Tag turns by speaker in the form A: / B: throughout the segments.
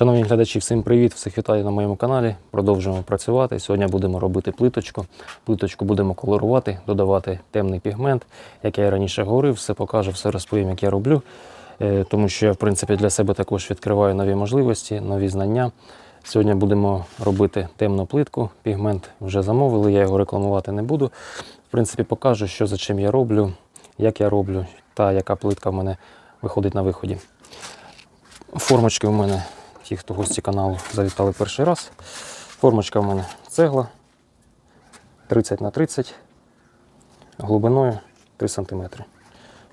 A: Шановні глядачі, всім привіт! Всіх вітаю на моєму каналі. Продовжуємо працювати. Сьогодні будемо робити плиточку. Плиточку будемо колорувати, додавати темний пігмент. Як я і раніше говорив, все покажу, все розповім, як я роблю. Е, Тому що я, в принципі, для себе також відкриваю нові можливості, нові знання. Сьогодні будемо робити темну плитку. Пігмент вже замовили, я його рекламувати не буду. В принципі, покажу, що за чим я роблю, як я роблю та яка плитка в мене виходить на виході. Формочки у мене, ті, хто гості каналу завітали перший раз. Формочка в мене цегла 30 на 30 глибиною 3 см.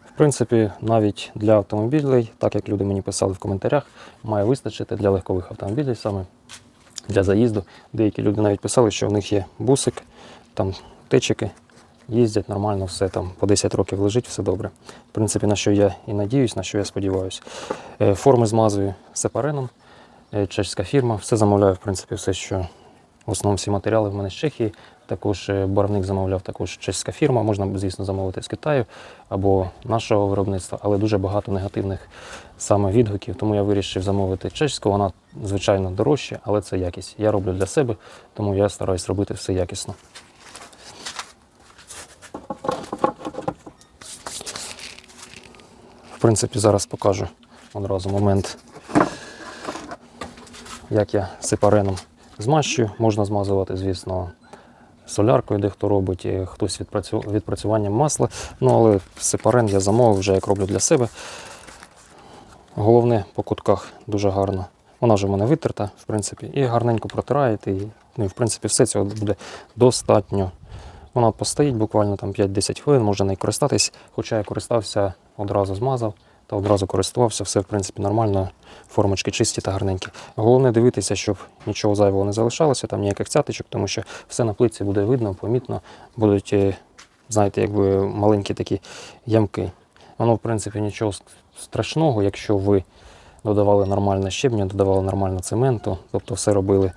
A: В принципі, навіть для автомобілей, так як люди мені писали в коментарях, має вистачити для легкових автомобілів саме для заїзду. Деякі люди навіть писали, що в них є бусик, там течики, їздять нормально, все там по 10 років лежить, все добре. В принципі, на що я і надіюсь, на що я сподіваюся. Е, Форми змазую сепареном, чеська фірма, все замовляю, в принципі, все, що в основному всі матеріали в мене з Чехії. Також е, барвник замовляв також чеська фірма. Можна, звісно, замовити з Китаю або нашого виробництва, але дуже багато негативних саме відгуків. Тому я вирішив замовити чеську. Вона звичайно дорожча, але це якість. Я роблю для себе, тому я стараюсь робити все якісно. В принципі, зараз покажу одразу момент, як я сепареном змащую. Можна змазувати, звісно, соляркою, де хто робить, е, хтось відпрацю... відпрацюванням масла. Ну, але сепарен я замовив вже як роблю для себе. Головне по кутках дуже гарно. Вона вже в мене витерта, в принципі, і гарненько протираєте. І, ну, і в принципі, все цього буде достатньо. Вона постоїть буквально там 5-10 хвилин, можна нею користатись. Хоча я користався, одразу змазав та одразу користувався, все в принципі нормально, формочки чисті та гарненькі. Головне дивитися, щоб нічого зайвого не залишалося, там ніяких цяточок, тому що все на плитці буде видно, помітно. Будуть, е, знаєте, якби маленькі такі ямки. Воно, в принципі, нічого страшного, якщо ви додавали нормально щебня, додавали нормально цементу, тобто все робили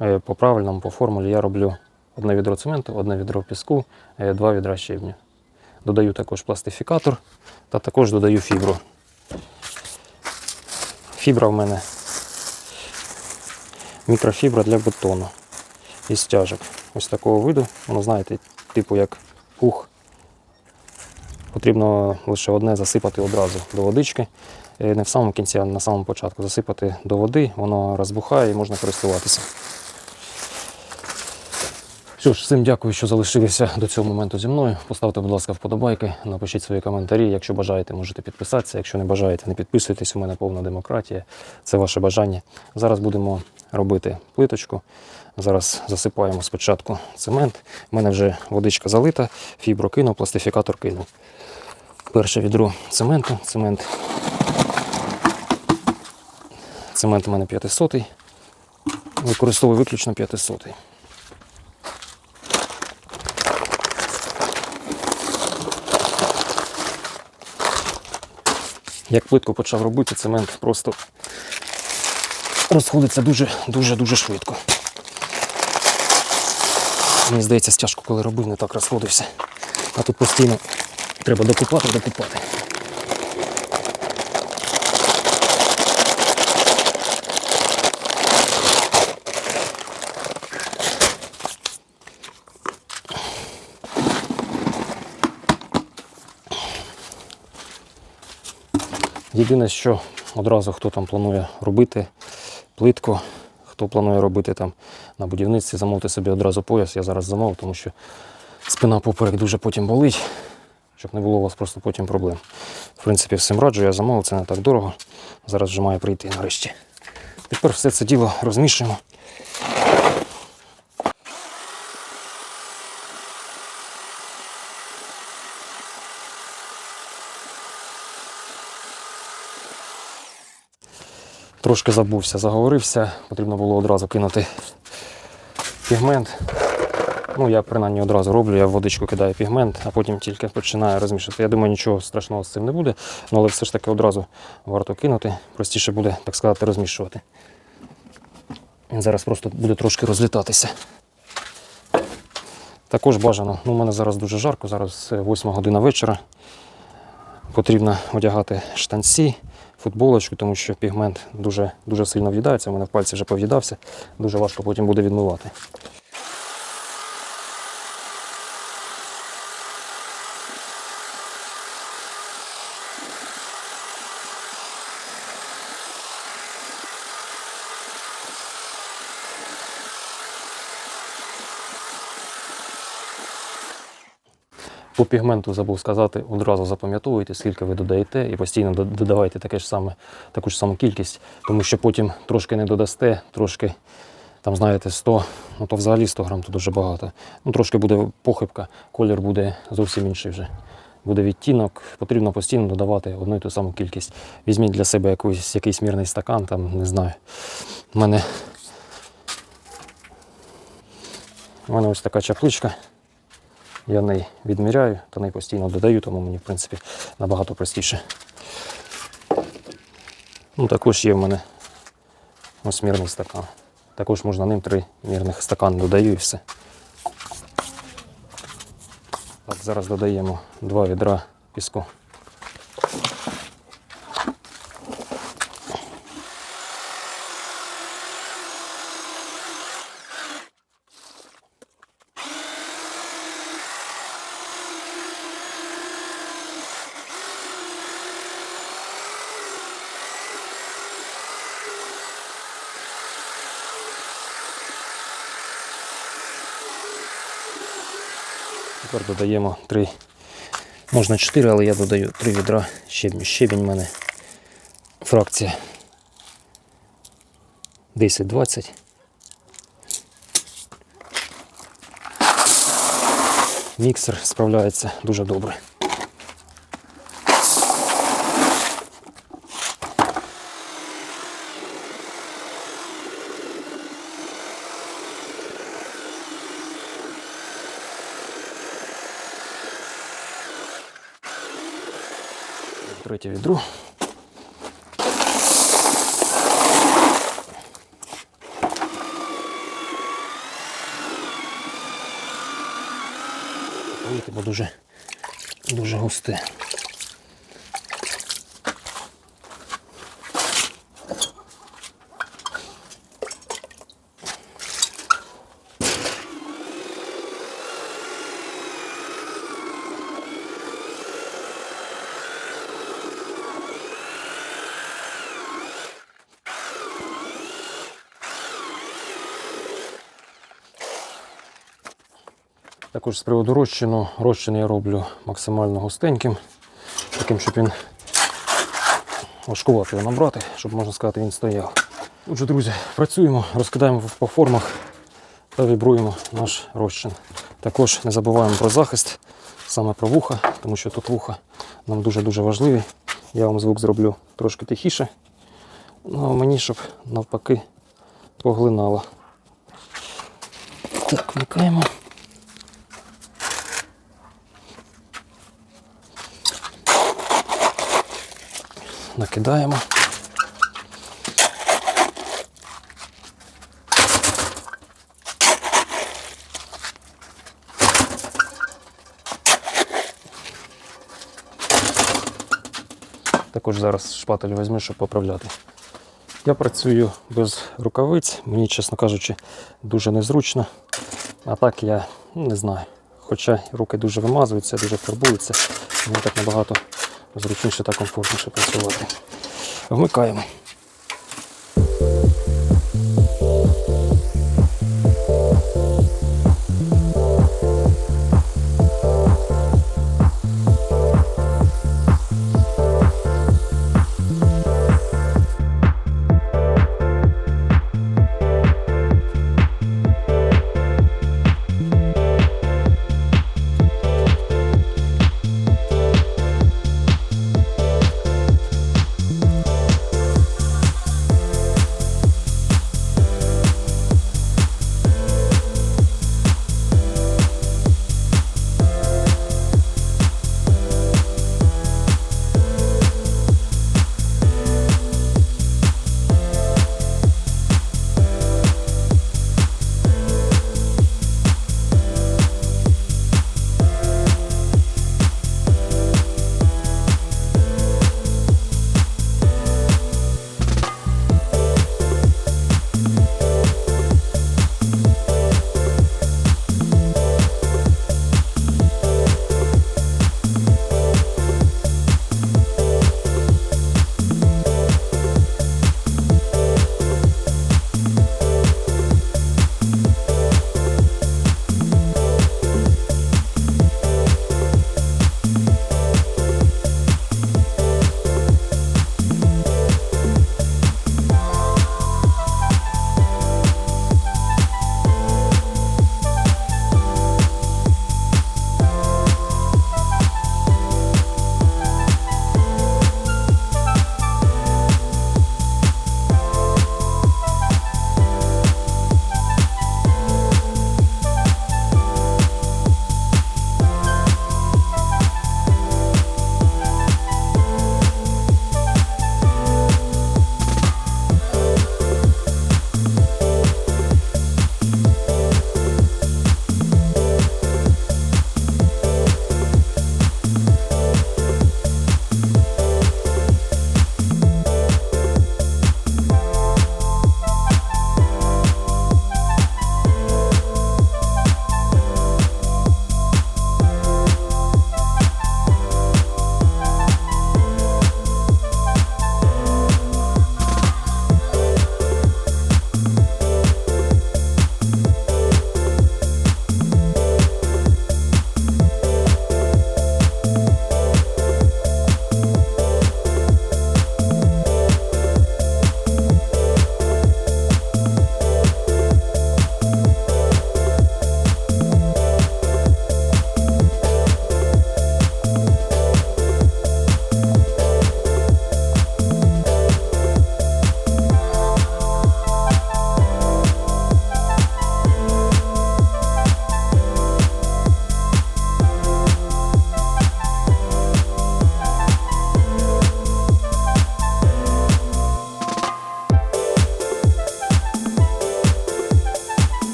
A: е, по правильному, по формулі. Я роблю одне відро цементу, одне відро піску, е, два відра щебню. Додаю також пластифікатор та також додаю фібру. Фібра в мене мікрофібра для бетону із стяжок. Ось такого виду. Воно, знаєте, типу як пух. Потрібно лише одне засипати одразу до водички. Е, Не в самому кінці, а на самому початку засипати до води, воно розбухає і можна користуватися. Що ж, всім дякую, що залишилися до цього моменту зі мною. Поставте, будь ласка, вподобайки, напишіть свої коментарі. Якщо бажаєте, можете підписатися. Якщо не бажаєте, не підписуйтесь. У мене повна демократія. Це ваше бажання. Зараз будемо робити плиточку. Зараз засипаємо спочатку цемент. У мене вже водичка залита, фібру кинув, пластифікатор кинув. Перше відро цементу. Цемент. Цемент у мене 500. Використовую виключно 500. Як плитку почав робити, цемент просто розходиться дуже, дуже, дуже швидко. Мені здається, стяжку, коли робив, не так розходився. А тут постійно треба докупати, докупати. Єдине, що одразу хто там планує робити плитку, хто планує робити там на будівництві, замовити собі одразу пояс. Я зараз замовив, тому що спина поперек дуже потім болить, щоб не було у вас просто потім проблем. В принципі, всім раджу, я замовив, це не так дорого. Зараз вже має прийти нарешті. Тепер все це діло розмішуємо. Трошки забувся, заговорився, потрібно було одразу кинути пігмент. Ну, я принаймні одразу роблю, я в водичку кидаю пігмент, а потім тільки починаю розмішувати. Я думаю, нічого страшного з цим не буде, ну, але все ж таки одразу варто кинути. Простіше буде, так сказати, розмішувати. Він зараз просто буде трошки розлітатися. Також бажано, ну, у мене зараз дуже жарко, зараз 8 година вечора. Потрібно одягати штанці, футболочку, тому що пігмент дуже, дуже сильно в'їдається. У мене в пальці вже пов'їдався, дуже важко потім буде відмивати. По пігменту забув сказати, одразу запам'ятовуйте, скільки ви додаєте, і постійно додавайте таке ж саме, таку ж саму кількість, тому що потім трошки не додасте, трошки, там, знаєте, 100, ну то взагалі 100 грам то дуже багато. Ну, трошки буде похибка, колір буде зовсім інший вже. Буде відтінок, потрібно постійно додавати одну і ту саму кількість. Візьміть для себе якийсь, якийсь мірний стакан, там, не знаю. У мене, у мене ось така чапличка. Я неї відміряю та неї постійно додаю, тому мені, в принципі, набагато простіше. Ну, також є в мене ось мірний стакан. Також можна ним три мірних стакани додаю і все. Так, зараз додаємо два відра піску. Тепер додаємо три, можна 4, але я додаю три відра щебінь. Щебінь в мене фракція 10-20. Міксер справляється дуже добре. Третє відро. Бо дуже, дуже густе. Також з приводу розчину, розчин я роблю максимально густеньким, таким, щоб він важкувато його набрати, щоб можна сказати, він стояв. Отже, друзі, працюємо, розкидаємо по формах та вібруємо наш розчин. Також не забуваємо про захист, саме про вуха, тому що тут вуха нам дуже-дуже важливі. Я вам звук зроблю трошки тихіше. Ну а мені, щоб навпаки поглинало. Так, вмикаємо. Накидаємо. Також зараз шпатель візьму, щоб поправляти. Я працюю без рукавиць, мені, чесно кажучи, дуже незручно. А так я не знаю. Хоча руки дуже вимазуються, дуже фарбуються, мені так набагато зручніше та комфортніше працювати. Вмикаємо.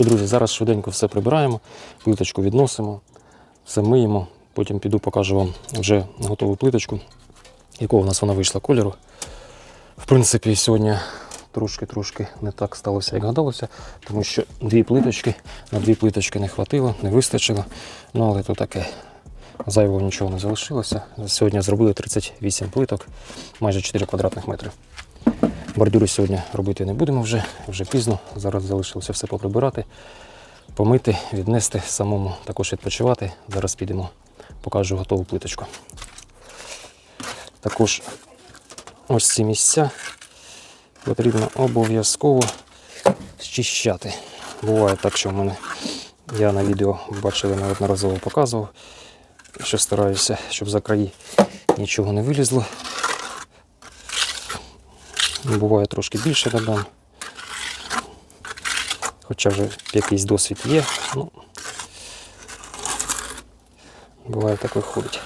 A: Що, друзі, зараз швиденько все прибираємо, плиточку відносимо, все миємо. Потім піду покажу вам вже готову плиточку, якого в нас вона вийшла кольору. В принципі, сьогодні трошки-трошки не так сталося, як гадалося, тому що дві плиточки, на дві плиточки не хватило, не вистачило. Ну, але то таке. Зайвого нічого не залишилося. Сьогодні зробили 38 плиток, майже 4 квадратних метри. Бордюри сьогодні робити не будемо вже, вже пізно. Зараз залишилося все поприбирати, помити, віднести самому, також відпочивати. Зараз підемо, покажу готову плиточку. Також ось ці місця потрібно обов'язково зчищати. Буває так, що в мене я на відео бачили неодноразово показував, що стараюся, щоб за краї нічого не вилізло. Буває трошки більше додам. Хоча вже якийсь досвід є. Ну, буває так виходить.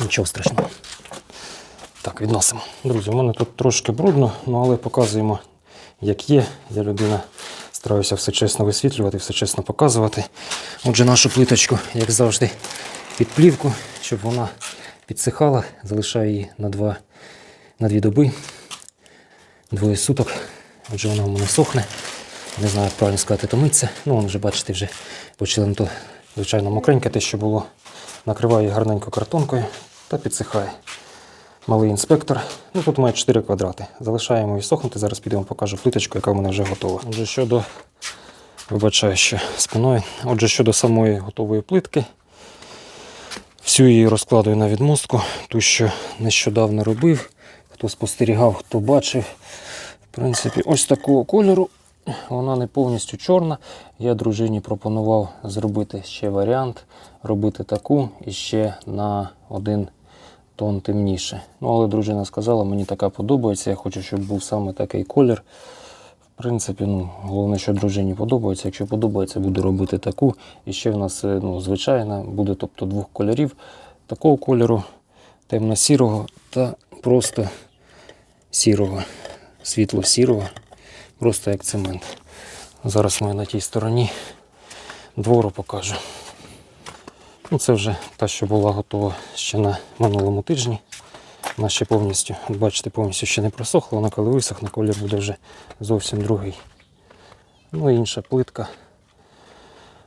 A: Нічого страшного. Так, відносимо. Друзі, у мене тут трошки брудно, ну але показуємо, як є. Я людина стараюся все чесно висвітлювати, все чесно показувати. Отже, нашу плиточку, як завжди, під плівку, щоб вона підсихала. Залишаю її на, два, на дві доби, двоє суток. Отже, вона у мене сохне. Не знаю, як правильно сказати, томиться. Ну, вон вже бачите, вже почали то, звичайно, мокреньке те, що було. Накриваю гарненько картонкою та підсихає. Малий інспектор. Ну, тут має 4 квадрати. Залишаємо її сохнути. Зараз підемо покажу плиточку, яка в мене вже готова. Отже, щодо, вибачаю, що спиною. Отже, щодо самої готової плитки, всю її розкладую на відмостку, ту, що нещодавно робив. Хто спостерігав, хто бачив. В принципі, ось такого кольору. Вона не повністю чорна. Я дружині пропонував зробити ще варіант, робити таку і ще на один тон темніше. Ну, але дружина сказала, мені така подобається, я хочу, щоб був саме такий колір. В принципі, ну, головне, що дружині подобається. Якщо подобається, буду робити таку. І ще в нас е, ну, звичайна буде тобто, двох кольорів. Такого кольору, темно-сірого та просто сірого, світло-сірого, просто як цемент. Зараз ми на тій стороні двору покажу. Ну, це вже та, що була готова ще на минулому тижні. Вона ще повністю, бачите, повністю ще не просохла, вона коли висохне, колір буде вже зовсім другий. Ну інша плитка.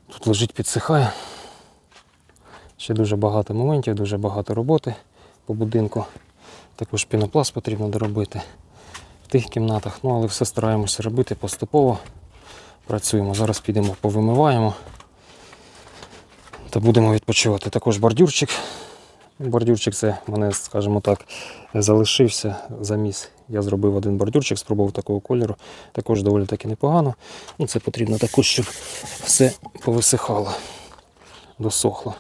A: Тут лежить, підсихає. Ще дуже багато моментів, дуже багато роботи по будинку. Також пінопласт потрібно доробити в тих кімнатах. Ну, але все стараємося робити поступово. Працюємо. Зараз підемо повимиваємо та будемо відпочивати. Також бордюрчик. Бордюрчик це мене, скажімо так, залишився заміс. Я зробив один бордюрчик, спробував такого кольору. Також доволі таки непогано. Ну, Це потрібно також, щоб все повисихало, досохло.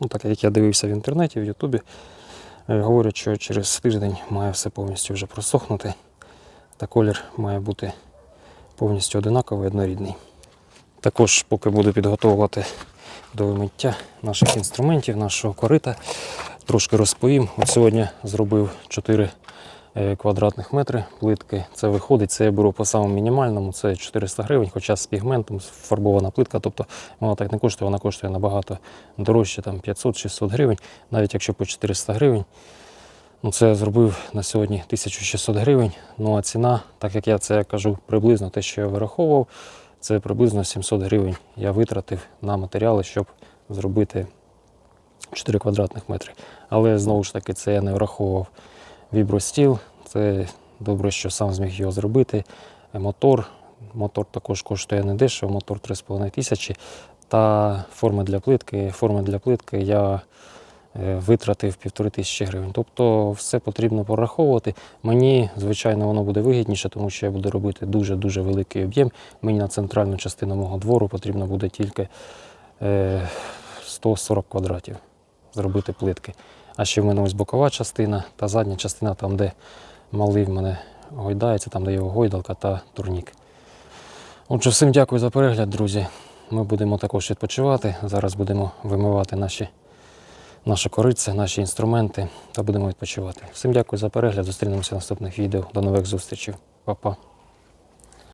A: Ну, так як я дивився в інтернеті, в Ютубі, говорять, що через тиждень має все повністю вже просохнути. Та колір має бути повністю одинаковий, однорідний. Також, поки буду підготовувати до вимиття наших інструментів, нашого корита. Трошки розповім. От сьогодні зробив 4 е, квадратних метри плитки. Це виходить, це я беру по самому мінімальному, це 400 гривень, хоча з пігментом фарбована плитка. Тобто вона так не коштує, вона коштує набагато дорожче, там 500-600 гривень, навіть якщо по 400 гривень. Ну, це я зробив на сьогодні 1600 гривень. Ну а ціна, так як я це кажу, приблизно те, що я вираховував, це приблизно 700 гривень я витратив на матеріали, щоб зробити 4 квадратних метри. Але знову ж таки це я не враховував вібростіл. Це добре, що сам зміг його зробити. Е, Мотор. Мотор також коштує не дешево, мотор 3,5 тисячі. Та форми для плитки. Форми для плитки я е, витратив півтори тисячі гривень. Тобто все потрібно пораховувати. Мені, звичайно, воно буде вигідніше, тому що я буду робити дуже-дуже великий об'єм. Мені на центральну частину мого двору потрібно буде тільки е, 140 квадратів зробити плитки. А ще в мене ось бокова частина та задня частина, там, де малий в мене гойдається, там, де його гойдалка та турнік. Отже, всім дякую за перегляд, друзі. Ми будемо також відпочивати. Зараз будемо вимивати наші, наше корице, наші інструменти та будемо відпочивати. Всім дякую за перегляд. Зустрінемося в наступних відео. До нових зустрічей. Па-па.